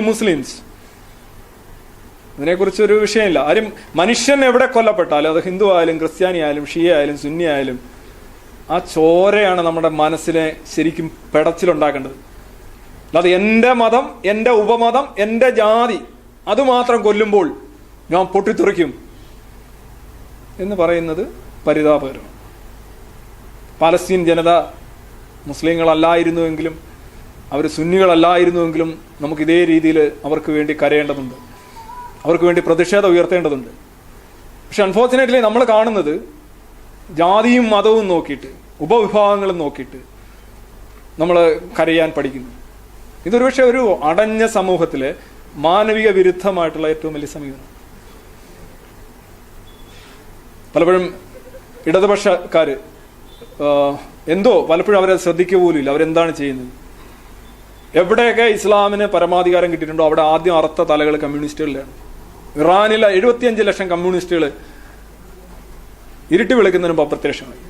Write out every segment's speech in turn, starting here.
Muslims. ഇതിനെക്കുറിച്ച് ഒരു വിഷയമില്ല. ആരും മനുഷ്യൻ എവിടെ കൊല്ലപ്പെട്ടാലും അത് ഹിന്ദു ആയാലും ക്രിസ്ത്യാനി ആയാലും ഷിയ ആയാലും സുന്നി ആയാലും ആ ചോരയാണ് നമ്മുടെ മനസ്സിനെ ശരിക്കും പെടച്ചിലുണ്ടാക്കേണ്ടത്. അല്ലാതെ എന്റെ മതം എന്റെ ഉപമതം എന്റെ ജാതി അതുമാത്രം കൊല്ലുമ്പോൾ ഞാൻ പൊട്ടിത്തെറിക്കും എന്ന് പറയുന്നത് പരിതാപകരമാണ്. പാലസ്തീൻ ജനത മുസ്ലിങ്ങളല്ലായിരുന്നുവെങ്കിലും അവർ സുന്നികളല്ലായിരുന്നുവെങ്കിലും നമുക്ക് ഇതേ രീതിയിൽ അവർക്ക് വേണ്ടി കരയേണ്ടതുണ്ട്. അവർക്ക് വേണ്ടി പ്രതിഷേധം ഉയർത്തേണ്ടതുണ്ട്. പക്ഷെ അൺഫോർച്ചുനേറ്റ്ലി നമ്മൾ കാണുന്നത് ജാതിയും മതവും നോക്കിയിട്ട് ഉപവിഭാഗങ്ങളും നോക്കിയിട്ട് നമ്മൾ കരയാൻ പഠിക്കുന്നു. ഇതൊരു പക്ഷേ ഒരു അടഞ്ഞ സമൂഹത്തിലെ മാനവിക വിരുദ്ധമായിട്ടുള്ള ഏറ്റവും വലിയ സമീപനം. പലപ്പോഴും ഇടതുപക്ഷക്കാര് എന്തോ പലപ്പോഴും അവരെ ശ്രദ്ധിക്കുക പോലും ഇല്ല അവരെന്താണ് ചെയ്യുന്നത്? എവിടെയൊക്കെ ഇസ്ലാമിന് പരമാധികാരം കിട്ടിയിട്ടുണ്ടോ അവിടെ ആദ്യം അറുത്ത തലകൾ കമ്മ്യൂണിസ്റ്റുകളിലാണ് ഇറാനിലെ എഴുപത്തിയഞ്ച് ലക്ഷം കമ്മ്യൂണിസ്റ്റുകൾ ഇരുട്ടി വിളിക്കുന്നതിന് മുമ്പ് അപ്രത്യക്ഷമായി.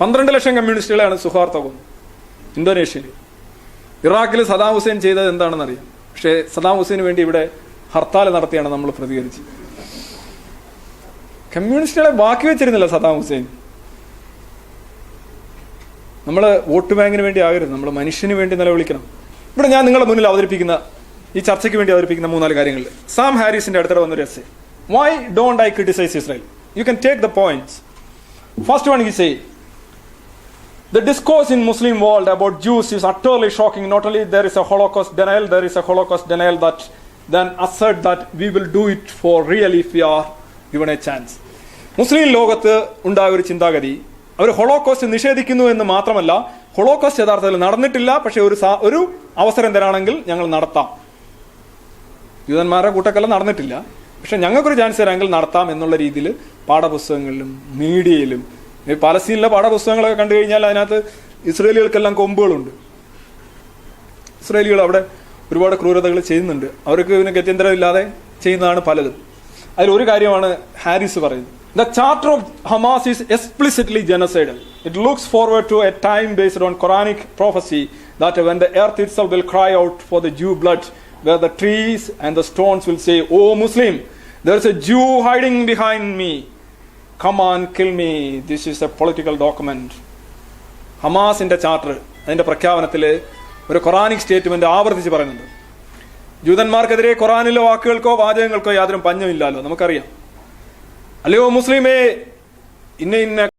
പന്ത്രണ്ട് ലക്ഷം കമ്മ്യൂണിസ്റ്റുകളാണ് സുഹാർത്തവും ഇന്തോനേഷ്യയിൽ. ഇറാഖിൽ സദാം ഹുസൈൻ ചെയ്തത് എന്താണെന്ന് അറിയാം പക്ഷേ സദാം ഹുസൈന് വേണ്ടി ഇവിടെ ഹർത്താൽ നടത്തിയാണ് നമ്മൾ പ്രതികരിച്ചത്. കമ്മ്യൂണിസ്റ്റുകളെ ബാക്കി വെച്ചിരുന്നില്ല സദാം ഹുസൈൻ. നമ്മൾ വോട്ട് ബാങ്കിന് വേണ്ടി ആകരുത് നമ്മൾ മനുഷ്യന് വേണ്ടി നിലവിളിക്കണം. ഇവിടെ ഞാൻ നിങ്ങളുടെ മുന്നിൽ അവതരിപ്പിക്കുന്ന ഈ ചർച്ചയ്ക്ക് വേണ്ടി അവതരിപ്പിക്കുന്ന മൂന്നാൽ കാര്യങ്ങൾ. സാം ഹാരിസിന്റെ അടുത്തടെ വന്നൊരു essay why don't I criticize Israel you can take the points first one ഈ say the discourse in Muslim world about Jews is utterly shocking not only there is a holocaust denial there is a holocaust denial that then assert that we will do it for real if you are given a chance മുസ്ലിം ലോകത്ത് ഉണ്ടായ ഒരു ചിന്താഗതി അവർ ഹൊളോകോസ്റ്റ് നിഷേധിക്കുന്നു എന്ന് മാത്രമല്ല ഹൊളോകോസ്റ്റ് യഥാർത്ഥത്തിൽ നടന്നിട്ടില്ല പക്ഷെ ഒരു ഒരു അവസരം തരാണെങ്കിൽ ഞങ്ങൾ നടത്താം. യൂതന്മാരുടെ കൂട്ടക്കല്ല നടന്നിട്ടില്ല പക്ഷെ ഞങ്ങൾക്കൊരു ചാൻസ് തരാമെങ്കിൽ നടത്താം എന്നുള്ള രീതിയിൽ പാഠപുസ്തകങ്ങളിലും മീഡിയയിലും പലസ്തീനിലെ പാഠപുസ്തകങ്ങളൊക്കെ കണ്ടു കഴിഞ്ഞാൽ അതിനകത്ത് ഇസ്രേലികൾക്കെല്ലാം കൊമ്പുകളുണ്ട്. ഇസ്രേലികൾ അവിടെ ഒരുപാട് ക്രൂരതകൾ ചെയ്യുന്നുണ്ട്. അവർക്ക് ഇതിന് ഗത്യന്തരമില്ലാതെ ചെയ്യുന്നതാണ് പലതും. അതിൽ ഒരു കാര്യമാണ് ഹാരിസ് പറയുന്നത്. The charter of Hamas is explicitly genocidal it looks forward to a time based on Quranic prophecy that when the earth it will cry out for the Jew blood where the trees and the stones will say O Muslim there is a Jew hiding behind me come and kill me this is a political document. ഹമാസിന്റെ charter അതിന്റെ പ്രഖ്യാപനത്തിൽ ഒരു കൊറാനിക് statement ആവർത്തിച്ച് പറയുന്നുണ്ട്. ജൂതന്മാർക്കെതിരെ ഖുറാനിലെ വാക്കുകൾക്കോ വാചകങ്ങൾക്കോ യാതൊരു പഞ്ഞമില്ലല്ലോ നമുക്കറിയാം. അല്ലയോ മുസ്ലിമേ ഇന്ന ഇന്ന